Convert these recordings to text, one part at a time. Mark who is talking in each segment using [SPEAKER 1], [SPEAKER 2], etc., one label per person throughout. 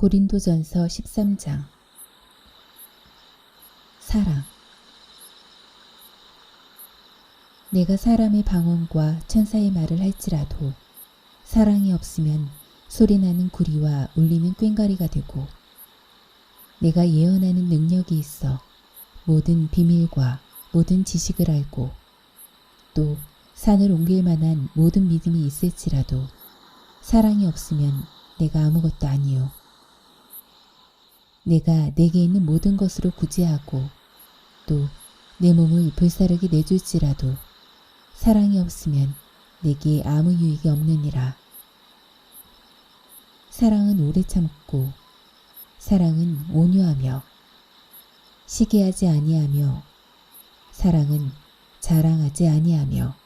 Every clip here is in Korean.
[SPEAKER 1] 고린도전서 13장 사랑 내가 사람의 방언과 천사의 말을 할지라도 사랑이 없으면 소리나는 구리와 울리는 꽹과리가 되고 내가 예언하는 능력이 있어 모든 비밀과 모든 지식을 알고 또 산을 옮길 만한 모든 믿음이 있을지라도 사랑이 없으면 내가 아무것도 아니요. 내가 내게 있는 모든 것으로 구제하고 또 내 몸을 불사르게 내줄지라도 사랑이 없으면 내게 아무 유익이 없느니라. 사랑은 오래 참고 사랑은 온유하며 시기하지 아니하며 사랑은 자랑하지 아니하며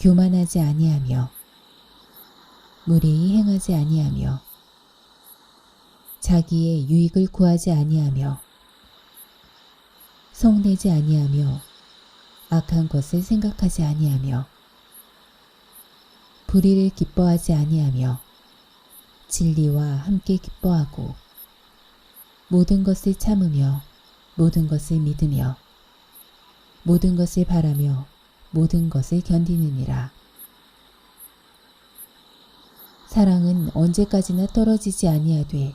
[SPEAKER 1] 교만하지 아니하며 무례히 행하지 아니하며 자기의 유익을 구하지 아니하며 성내지 아니하며 악한 것을 생각하지 아니하며 불의를 기뻐하지 아니하며 진리와 함께 기뻐하고 모든 것을 참으며 모든 것을 믿으며 모든 것을 바라며 모든 것을 견디느니라. 사랑은 언제까지나 떨어지지 아니하되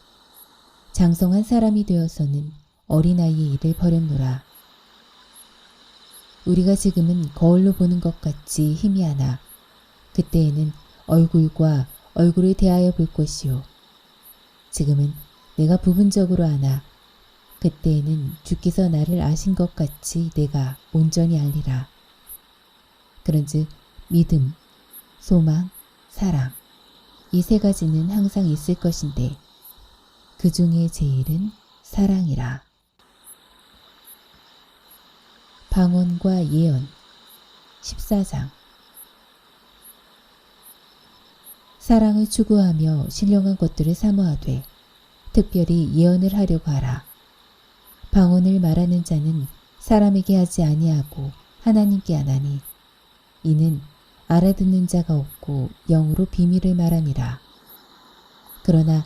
[SPEAKER 1] 장성한 사람이 되어서는 어린아이의 일을 버렸노라. 우리가 지금은 거울로 보는 것 같이 희미하나 그때에는 얼굴과 얼굴을 대하여 볼 것이요. 지금은 내가 부분적으로 아나 그때에는 주께서 나를 아신 것 같이 내가 온전히 알리라. 그런즉 믿음, 소망, 사랑 이 세 가지는 항상 있을 것인데 그 중에 제일은 사랑이라. 방언과 예언 14장 사랑을 추구하며 신령한 것들을 사모하되 특별히 예언을 하려고 하라. 방언을 말하는 자는 사람에게 하지 아니하고 하나님께 하나니 이는 알아듣는 자가 없고 영으로 비밀을 말함이라. 그러나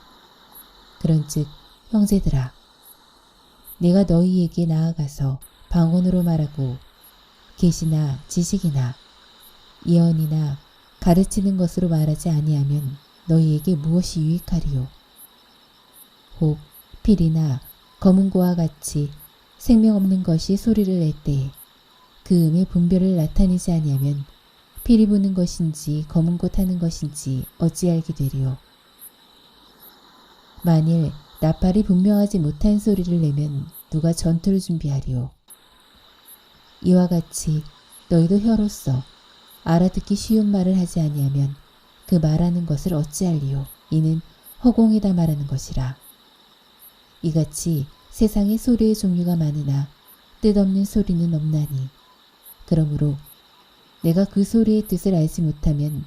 [SPEAKER 1] 그런즉 형제들아 내가 너희에게 나아가서 방언으로 말하고 계시나 지식이나 예언이나 가르치는 것으로 말하지 아니하면 너희에게 무엇이 유익하리요? 혹 필이나 검은고와 같이 생명 없는 것이 소리를 낼 때에 그 음의 분별을 나타내지 아니하면 피리 부는 것인지 검은 꽃 하는 것인지 어찌 알게 되리요. 만일 나팔이 분명하지 못한 소리를 내면 누가 전투를 준비하리요. 이와 같이 너희도 혀로서 알아듣기 쉬운 말을 하지 아니하면 그 말하는 것을 어찌할리요. 이는 허공에다 말하는 것이라. 이같이 세상에 소리의 종류가 많으나 뜻없는 소리는 없나니 그러므로 내가 그 소리의 뜻을 알지 못하면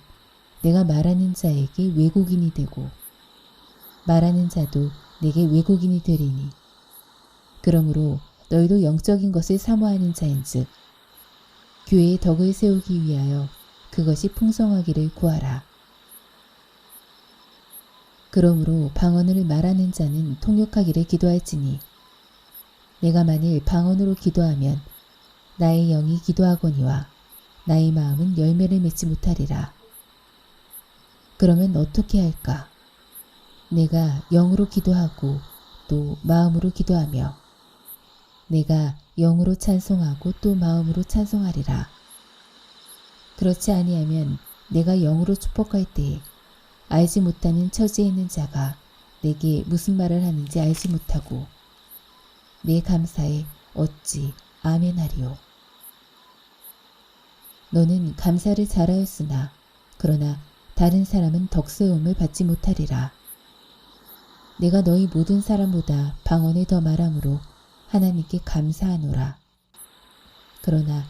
[SPEAKER 1] 내가 말하는 자에게 외국인이 되고 말하는 자도 내게 외국인이 되리니 그러므로 너희도 영적인 것을 사모하는 자인즉 교회의 덕을 세우기 위하여 그것이 풍성하기를 구하라. 그러므로 방언을 말하는 자는 통역하기를 기도할지니 내가 만일 방언으로 기도하면 나의 영이 기도하거니와 나의 마음은 열매를 맺지 못하리라. 그러면 어떻게 할까? 내가 영으로 기도하고 또 마음으로 기도하며 내가 영으로 찬송하고 또 마음으로 찬송하리라. 그렇지 아니하면 내가 영으로 축복할 때에 알지 못하는 처지에 있는 자가 내게 무슨 말을 하는지 알지 못하고 내 감사에 어찌 아멘하리요. 너는 감사를 잘하였으나 그러나 다른 사람은 덕세움을 받지 못하리라. 내가 너희 모든 사람보다 방언을 더 말함으로 하나님께 감사하노라. 그러나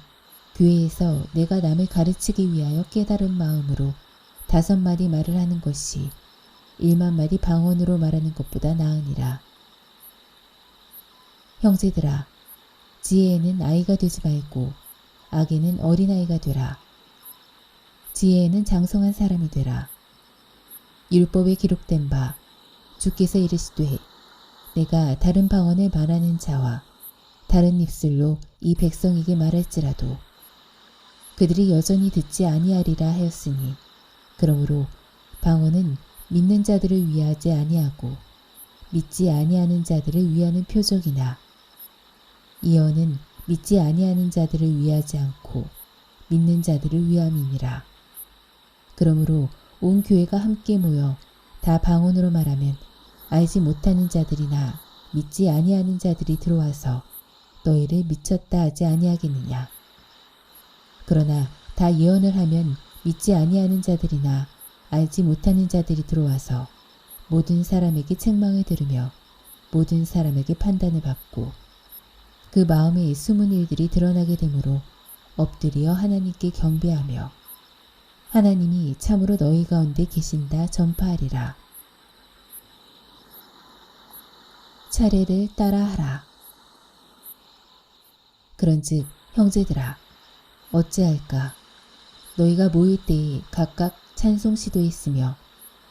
[SPEAKER 1] 교회에서 내가 남을 가르치기 위하여 깨달은 마음으로 다섯 마디 말을 하는 것이 일만 마디 방언으로 말하는 것보다 나으니라. 형제들아, 지혜에는 아이가 되지 말고 악에는 어린아이가 되라. 지혜에는 장성한 사람이 되라. 율법에 기록된 바 주께서 이르시되 내가 다른 방언을 말하는 자와 다른 입술로 이 백성에게 말할지라도 그들이 여전히 듣지 아니하리라 하였으니 그러므로 방언은 믿는 자들을 위하지 아니하고 믿지 아니하는 자들을 위하는 표적이나 이언은 믿지 아니하는 자들을 위하지 않고 믿는 자들을 위함이니라. 그러므로 온 교회가 함께 모여 다 방언으로 말하면 알지 못하는 자들이나 믿지 아니하는 자들이 들어와서 너희를 미쳤다 하지 아니하겠느냐. 그러나 다 예언을 하면 믿지 아니하는 자들이나 알지 못하는 자들이 들어와서 모든 사람에게 책망을 들으며 모든 사람에게 판단을 받고 그 마음에 숨은 일들이 드러나게 되므로 엎드려 하나님께 경배하며 하나님이 참으로 너희 가운데 계신다 전파하리라. 차례를 따라하라. 그런즉 형제들아 어찌할까 너희가 모일 때에 각각 찬송 시도 있으며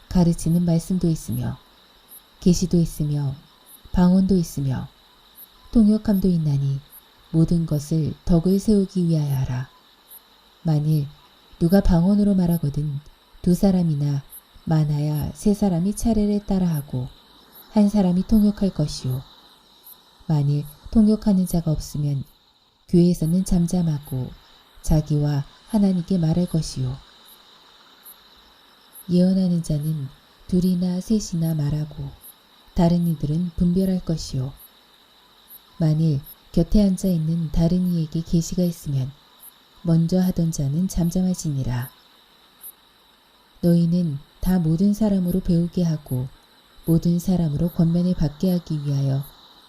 [SPEAKER 1] 가르치는 말씀도 있으며 계시도 있으며 방언도 있으며 통역함도 있나니 모든 것을 덕을 세우기 위하여 하라. 만일 누가 방언으로 말하거든 두 사람이나 많아야 세 사람이 차례를 따라하고 한 사람이 통역할 것이요. 만일 통역하는 자가 없으면 교회에서는 잠잠하고 자기와 하나님께 말할 것이요. 예언하는 자는 둘이나 셋이나 말하고 다른 이들은 분별할 것이요. 만일 곁에 앉아 있는 다른 이에게 계시가 있으면 먼저 하던 자는 잠잠하지니라. 너희는 다 모든 사람으로 배우게 하고 모든 사람으로 권면을 받게 하기 위하여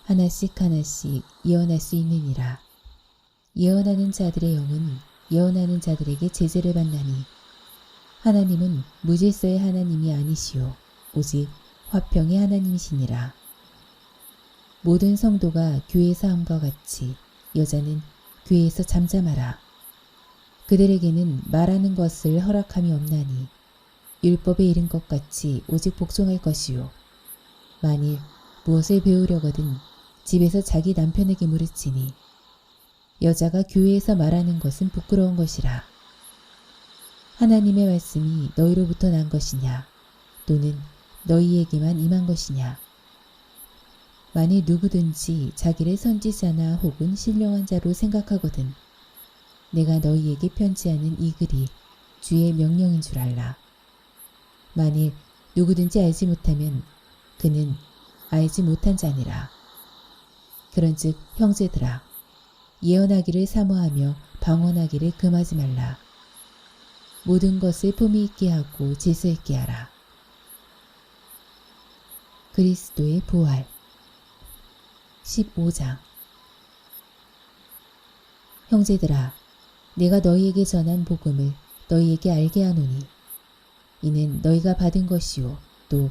[SPEAKER 1] 하나씩 하나씩 예언할 수 있느니라. 예언하는 자들의 영은 예언하는 자들에게 제재를 받나니 하나님은 무질서의 하나님이 아니시오 오직 화평의 하나님이시니라. 모든 성도가 교회에서 함과 같이 여자는 교회에서 잠잠하라. 그들에게는 말하는 것을 허락함이 없나니 율법에 이른 것 같이 오직 복종할 것이요. 만일 무엇을 배우려거든 집에서 자기 남편에게 물으치니 여자가 교회에서 말하는 것은 부끄러운 것이라. 하나님의 말씀이 너희로부터 난 것이냐 또는 너희에게만 임한 것이냐 만일 누구든지 자기를 선지자나 혹은 신령한 자로 생각하거든 내가 너희에게 편지하는 이 글이 주의 명령인 줄 알라. 만일 누구든지 알지 못하면 그는 알지 못한 자니라. 그런즉 형제들아 예언하기를 사모하며 방언하기를 금하지 말라. 모든 것을 품위 있게 하고 질서 있게 하라. 그리스도의 부활 15장 형제들아 내가 너희에게 전한 복음을 너희에게 알게 하노니 이는 너희가 받은 것이요 또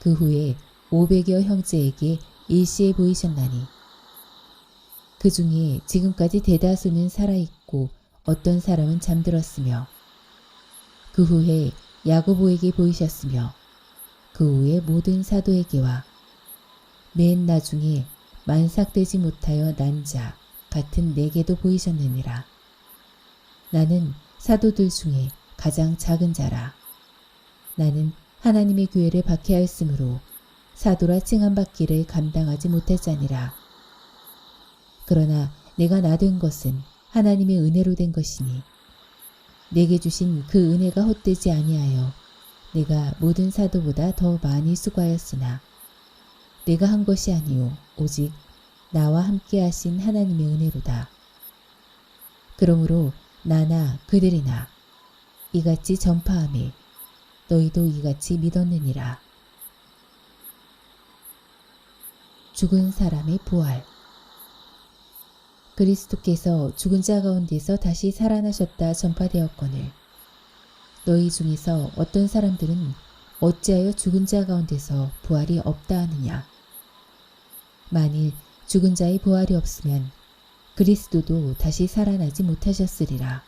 [SPEAKER 1] 그 후에 오백여 형제에게 일시에 보이셨나니 그 중에 지금까지 대다수는 살아있고 어떤 사람은 잠들었으며 그 후에 야고보에게 보이셨으며 그 후에 모든 사도에게와 맨 나중에 만삭되지 못하여 난 자 같은 내게도 보이셨느니라. 나는 사도들 중에 가장 작은 자라. 나는 하나님의 교회를 박해하였으므로 사도라 칭함받기를 감당하지 못했자니라. 그러나 내가 나 된 것은 하나님의 은혜로 된 것이니 내게 주신 그 은혜가 헛되지 아니하여 내가 모든 사도보다 더 많이 수고하였으나 내가 한 것이 아니요 오직 나와 함께 하신 하나님의 은혜로다. 그러므로 나나 그들이나 이같이 전파함에 너희도 이같이 믿었느니라. 죽은 사람의 부활. 그리스도께서 죽은 자 가운데서 다시 살아나셨다 전파되었거늘 너희 중에서 어떤 사람들은 어찌하여 죽은 자 가운데서 부활이 없다 하느냐? 만일 죽은 자의 부활이 없으면 그리스도도 다시 살아나지 못하셨으리라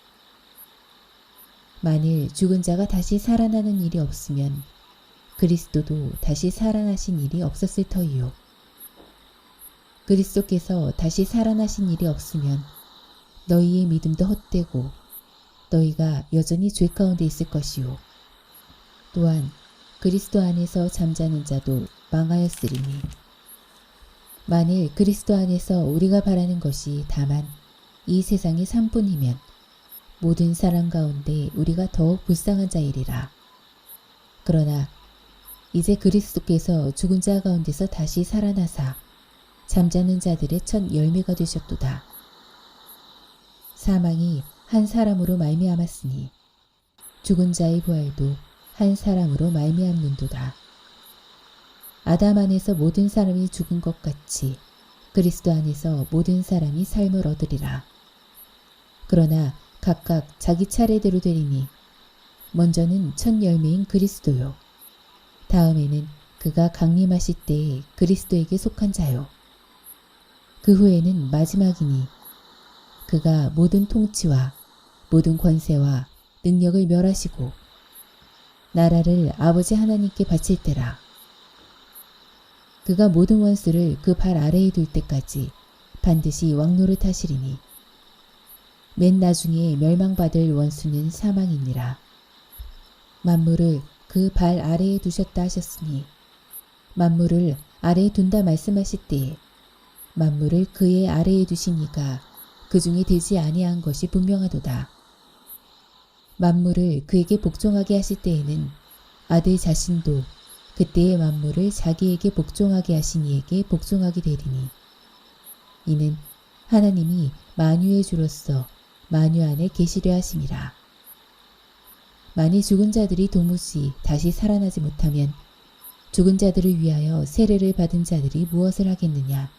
[SPEAKER 1] 만일 죽은 자가 다시 살아나는 일이 없으면 그리스도도 다시 살아나신 일이 없었을 터이요. 그리스도께서 다시 살아나신 일이 없으면 너희의 믿음도 헛되고 너희가 여전히 죄 가운데 있을 것이요. 또한 그리스도 안에서 잠자는 자도 망하였으리니 만일 그리스도 안에서 우리가 바라는 것이 다만 이 세상의 삶뿐이면 모든 사람 가운데 우리가 더욱 불쌍한 자이리라. 그러나 이제 그리스도께서 죽은 자 가운데서 다시 살아나사 잠자는 자들의 첫 열매가 되셨도다. 사망이 한 사람으로 말미암았으니 죽은 자의 부활도 한 사람으로 말미암는도다. 아담 안에서 모든 사람이 죽은 것 같이 그리스도 안에서 모든 사람이 삶을 얻으리라. 그러나 각각 자기 차례대로 되리니 먼저는 첫 열매인 그리스도요. 다음에는 그가 강림하실 때에 그리스도에게 속한 자요. 그 후에는 마지막이니 그가 모든 통치와 모든 권세와 능력을 멸하시고 나라를 아버지 하나님께 바칠 때라. 그가 모든 원수를 그 발 아래에 둘 때까지 반드시 왕노를 하시리니 맨 나중에 멸망받을 원수는 사망이니라. 만물을 그 발 아래에 두셨다 하셨으니 만물을 아래에 둔다 말씀하실 때에 만물을 그의 아래에 두시니가 그 중에 되지 아니한 것이 분명하도다. 만물을 그에게 복종하게 하실 때에는 아들 자신도 그때의 만물을 자기에게 복종하게 하신 이에게 복종하게 되리니 이는 하나님이 만유의 주로서 만유 안에 계시려 하심이라. 만일 죽은 자들이 도무지 다시 살아나지 못하면 죽은 자들을 위하여 세례를 받은 자들이 무엇을 하겠느냐?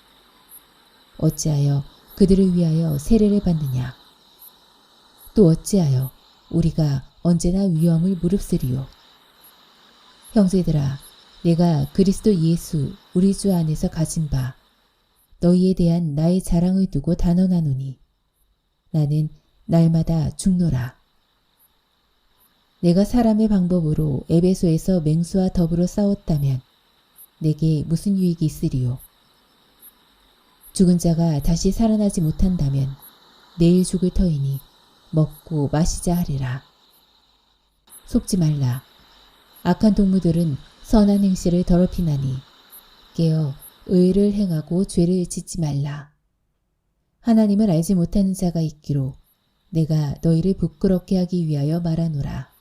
[SPEAKER 1] 어찌하여 그들을 위하여 세례를 받느냐? 또 어찌하여 우리가 언제나 위험을 무릅쓰리요? 형제들아, 내가 그리스도 예수 우리 주 안에서 가진 바 너희에 대한 나의 자랑을 두고 단언하노니 나는 날마다 죽노라. 내가 사람의 방법으로 에베소에서 맹수와 더불어 싸웠다면 내게 무슨 유익이 있으리요? 죽은 자가 다시 살아나지 못한다면 내일 죽을 터이니 먹고 마시자 하리라. 속지 말라. 악한 동무들은 선한 행실을 더럽히나니 깨어 의를 행하고 죄를 짓지 말라. 하나님을 알지 못하는 자가 있기로 내가 너희를 부끄럽게 하기 위하여 말하노라.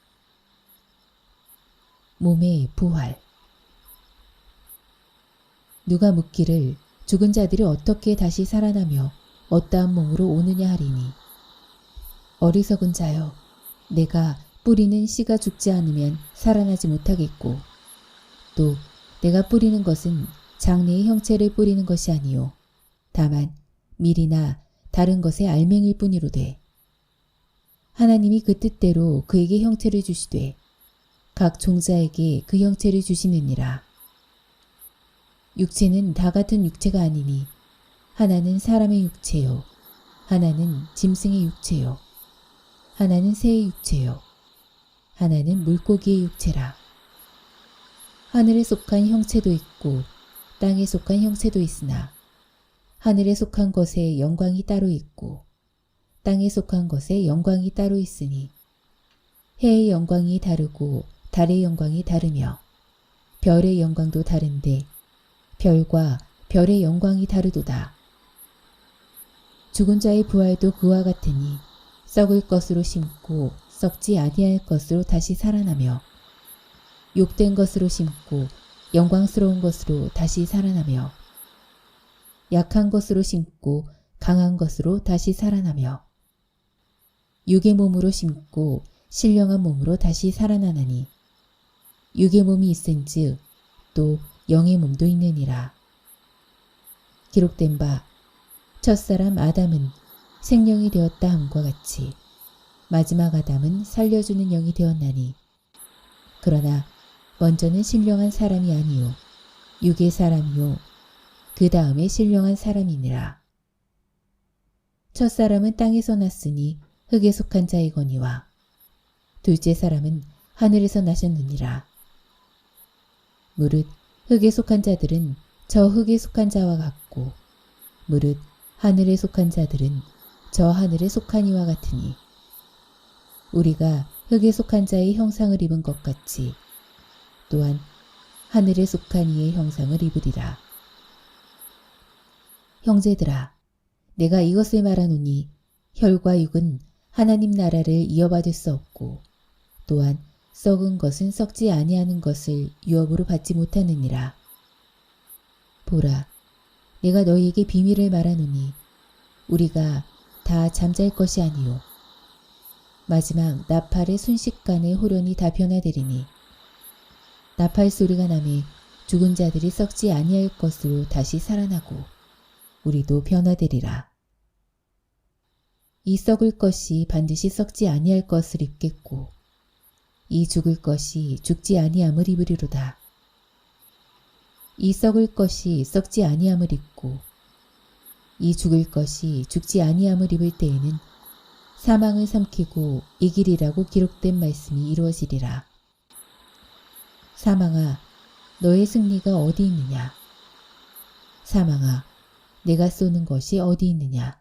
[SPEAKER 1] 몸의 부활 누가 묻기를 죽은 자들이 어떻게 다시 살아나며 어떠한 몸으로 오느냐 하리니 어리석은 자여 내가 뿌리는 씨가 죽지 않으면 살아나지 못하겠고 또 내가 뿌리는 것은 장래의 형체를 뿌리는 것이 아니요 다만 밀이나 다른 것의 알맹일 뿐이로되 하나님이 그 뜻대로 그에게 형체를 주시되 각 종자에게 그 형체를 주시느니라. 육체는 다 같은 육체가 아니니 하나는 사람의 육체요 하나는 짐승의 육체요 하나는 새의 육체요 하나는 물고기의 육체라. 하늘에 속한 형체도 있고 땅에 속한 형체도 있으나 하늘에 속한 것에 영광이 따로 있고 땅에 속한 것에 영광이 따로 있으니 해의 영광이 다르고 달의 영광이 다르며 별의 영광도 다른데 별과 별의 영광이 다르도다. 죽은 자의 부활도 그와 같으니 썩을 것으로 심고 썩지 아니할 것으로 다시 살아나며 욕된 것으로 심고 영광스러운 것으로 다시 살아나며 약한 것으로 심고 강한 것으로 다시 살아나며 육의 몸으로 심고 신령한 몸으로 다시 살아나나니 육의 몸이 있은즉 또 영의 몸도 있느니라. 기록된 바 첫사람 아담은 생명이 되었다 함과 같이 마지막 아담은 살려주는 영이 되었나니 그러나 먼저는 신령한 사람이 아니요 육의 사람이요 그 다음에 신령한 사람이니라. 첫사람은 땅에서 났으니 흙에 속한 자이거니와 둘째 사람은 하늘에서 나셨느니라. 무릇 흙에 속한 자들은 저 흙에 속한 자와 같고 무릇 하늘에 속한 자들은 저 하늘에 속한 이와 같으니 우리가 흙에 속한 자의 형상을 입은 것 같이 또한 하늘에 속한 이의 형상을 입으리라. 형제들아, 내가 이것을 말하노니 혈과 육은 하나님 나라를 이어받을 수 없고 또한 썩은 것은 썩지 아니하는 것을 유업으로 받지 못하느니라. 보라, 내가 너희에게 비밀을 말하노니 우리가 다 잠잘 것이 아니요 마지막 나팔의 순식간에 호련이 다 변화되리니 나팔 소리가 나매 죽은 자들이 썩지 아니할 것으로 다시 살아나고 우리도 변화되리라. 이 썩을 것이 반드시 썩지 아니할 것을 입겠고 이 죽을 것이 죽지 아니함을 입으리로다. 이 썩을 것이 썩지 아니함을 입고 이 죽을 것이 죽지 아니함을 입을 때에는 사망을 삼키고 이길이라고 기록된 말씀이 이루어지리라. 사망아, 너의 승리가 어디 있느냐? 사망아, 내가 쏘는 것이 어디 있느냐?